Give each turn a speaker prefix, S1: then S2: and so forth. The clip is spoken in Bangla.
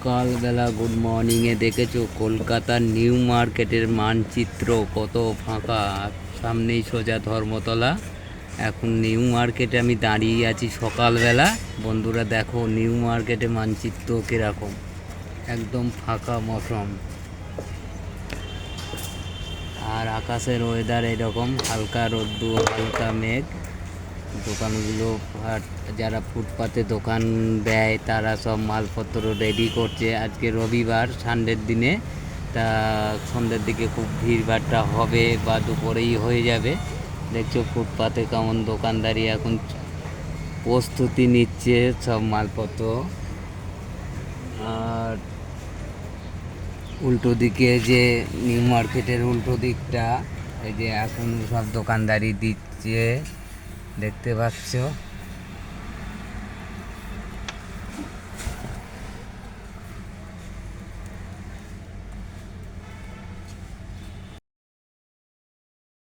S1: সকালবেলা গুড মর্নিংয়ে দেখেছ? কলকাতার নিউ মার্কেটের মানচিত্র কত ফাঁকা। সামনেই সোজা ধর্মতলা। এখন নিউ মার্কেটে আমি দাঁড়িয়ে আছি সকালবেলা। বন্ধুরা দেখো, নিউ মার্কেটে মানচিত্র কীরকম। একদম ফাঁকা মৌসুম। আর আকাশের ওয়েদার এরকম, হালকা রোদ্দুর, হালকা মেঘ। দোকানগুলো যারা ফুটপাতে দোকান দেয়, তারা সব মালপত্র রেডি করছে। আজকে রবিবার সানডের দিনে। তা সন্ধ্যের দিকে খুব ভিড়ভাড়টা হবে বা দুপুরেই হয়ে যাবে। দেখছ ফুটপাতে কেমন দোকানদারি এখন প্রস্তুতি নিচ্ছে সব মালপত্র। আর উল্টো দিকে যে নিউ মার্কেটের উল্টো দিকটা, এই যে এখন সব দোকানদারি দিচ্ছে। দেখতে পাচ্ছ?